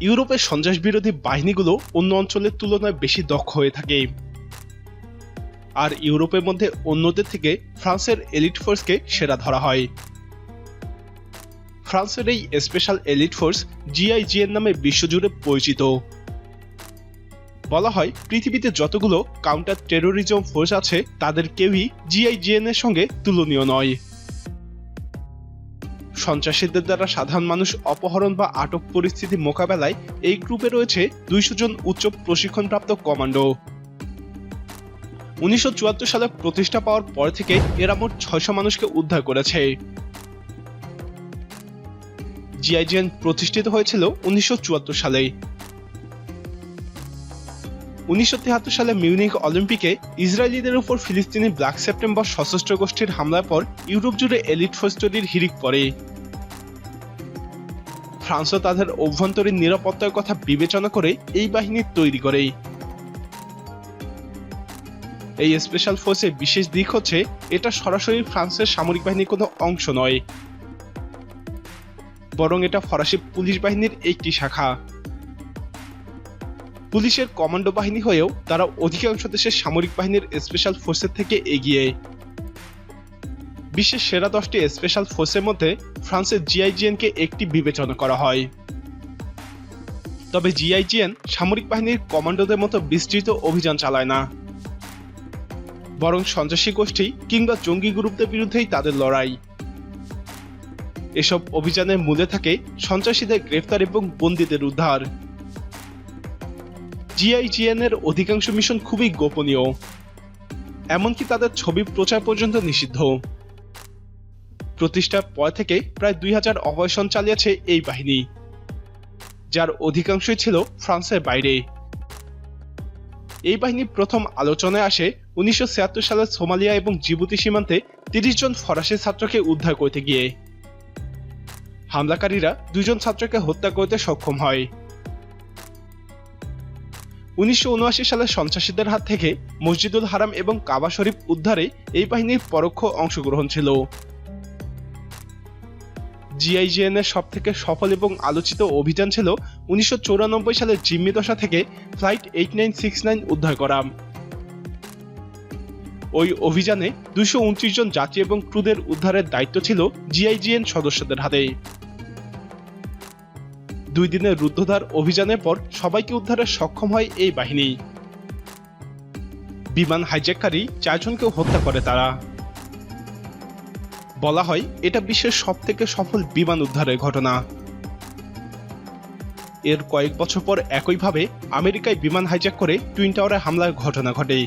ইউরোপের সন্ত্রাস বিরোধী বাহিনীগুলো অন্য অঞ্চলের তুলনায় বেশি দক্ষ হয়ে থাকে। আর ইউরোপের মধ্যে অন্যদের থেকে ফ্রান্সের এলিট ফোর্সকে সেরা ধরা হয়। ফ্রান্সের এই স্পেশাল এলিট ফোর্স জিআইজিএন নামে বিশ্বজুড়ে পরিচিত। বলা হয়, পৃথিবীতে যতগুলো কাউন্টার টেরোরিজম ফোর্স আছে, তাদের কেউই জিআইজিএন এর সঙ্গে তুলনীয় নয়। সন্ত্রাসীদের দ্বারা সাধারণ মানুষ অপহরণ বা আটক পরিস্থিতি মোকাবেলায় এই গ্রুপে রয়েছে দুইশো জন উচ্চ প্রশিক্ষণপ্রাপ্ত কমান্ডো। উনিশশো চুয়াত্তর সালে প্রতিষ্ঠা পাওয়ার পর থেকে এরা মোট ছয়শো মানুষকে উদ্ধার করেছে। জিআইজিএন প্রতিষ্ঠিত হয়েছিল উনিশশো চুয়াত্তর সালে। উনিশশো সালে মিউনিক অলিম্পিকে ইসরায়েলিদের উপর ফিলিস্তিনি ব্ল্যাক সেপ্টেম্বর সশস্ত্র গোষ্ঠীর হামলার পর ইউরোপ জুড়ে এলিট ফোর্স তৈরির হিরিক পড়ে। ফ্রান্সও তাদের অভ্যন্তরীণ নিরাপত্তার কথা বিবেচনা করে এই বাহিনী তৈরি করে। এই স্পেশাল ফোর্সের বিশেষ দিক হচ্ছে, এটা সরাসরি ফ্রান্সের সামরিক বাহিনীর কোনো অংশ নয়। বরং এটা ফরাসি পুলিশ বাহিনীর একটি শাখা। পুলিশের কমান্ডো বাহিনী হয়েও তারা অধিকাংশ দেশের সামরিক বাহিনীর স্পেশাল ফোর্সের থেকে এগিয়ে। বিশ্বের সেরা দশটি স্পেশাল ফোর্সের মধ্যে ফ্রান্সের জিআইজিএন কে একটি বিবেচনা করা হয়। তবে জিআইজিএন সামরিক বাহিনীর কমান্ডোদের মতো বিস্তৃত অভিযান চালায় না। বরং সন্ত্রাসী গোষ্ঠী কিংবা জঙ্গি গ্রুপদের বিরুদ্ধেই তাদের লড়াই। এসব অভিযানের মূলে থাকে সন্ত্রাসীদের গ্রেফতার এবং বন্দীদের উদ্ধার। জিআইজিএন এর অধিকাংশ মিশন খুবই গোপনীয়। এমনকি তাদের ছবি প্রচার পর্যন্ত নিষিদ্ধ। প্রতিষ্ঠার পর থেকে প্রায় দুই হাজার অপারেশন চালিয়েছে এই বাহিনী, যার অধিকাংশই ছিল ফ্রান্সের বাইরে। এই বাহিনী প্রথম আলোচনায় আসে উনিশশো ছিয়াত্তর সালে সোমালিয়া এবং জিবুতি সীমান্তে তিরিশ জন ফরাসি ছাত্রকে উদ্ধার করতে গিয়ে। হামলাকারীরা দুজন ছাত্রকে হত্যা করতে সক্ষম হয়। উনিশশো সালে সন্ত্রাসীদের হাত থেকে মসজিদুল হারাম এবং কাবা শরীফ উদ্ধারে এই বাহিনীর পরোক্ষ অংশগ্রহণ ছিল। জিআইজিএন এর সব থেকে সফল এবং আলোচিত অভিযান ছিল উনিশশো সালের জিম্মি দশা থেকে flight eight nine six nine উদ্ধার করা। ওই অভিযানে উনত্রিশ জন যাত্রী এবং ক্রুদের উদ্ধারের দায়িত্ব ছিল জিআইজিএন সদস্যদের হাতে। দুই দিনের রুদ্ধদ্বার অভিযানের পর সবাইকে উদ্ধারে সক্ষম হয় এই বাহিনী। বিমান হাইজ্যাককারী চারজনকেও হত্যা করে তারা। বলা হয়, এটা বিশ্বের সব থেকে সফল বিমান উদ্ধারের ঘটনা। এর কয়েক বছর পর একইভাবে আমেরিকায় বিমান হাইজ্যাক করে টুইন টাওয়ারে হামলার ঘটনা ঘটে।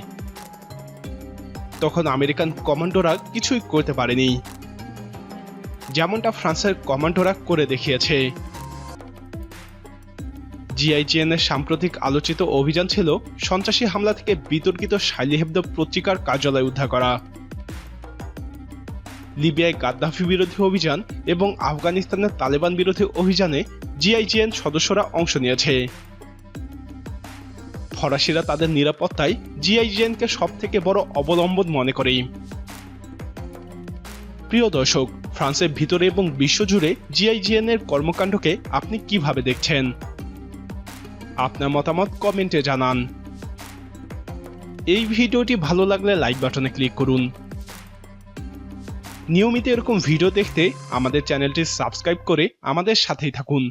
তখন আমেরিকান কমান্ডোরা কিছুই করতে পারেনি। যেমনটা ফ্রান্সের কমান্ডোরা করে দেখিয়েছে। জিআইজিএন এর সাম্প্রতিক আলোচিত অভিযান ছিল সন্ত্রাসী হামলা থেকে বিতর্কিত শাইলি হেবদ পত্রিকার কার্যালয় উদ্ধার করা। লিবিয়ায় গাদ্দাফি বিরোধী অভিযান এবং আফগানিস্তানের তালেবান বিরোধী অভিযানে জিআইজিএন সদস্যরা অংশ নিয়েছে। ফরাসিরা তাদের নিরাপত্তায় জিআইজিএনকে সব থেকে বড় অবলম্বন মনে করে। প্রিয় দর্শক, ফ্রান্সের ভিতরে এবং বিশ্বজুড়ে জিআইজিএন এর কর্মকাণ্ডকে আপনি কীভাবে দেখছেন? আপনার মতামত কমেন্টে জানান। এই ভিডিওটি ভালো লাগলে লাইক বাটনে ক্লিক করুন। নিয়মিত এরকম ভিডিও দেখতে আমাদের চ্যানেলটি সাবস্ক্রাইব করে আমাদের সাথেই থাকুন।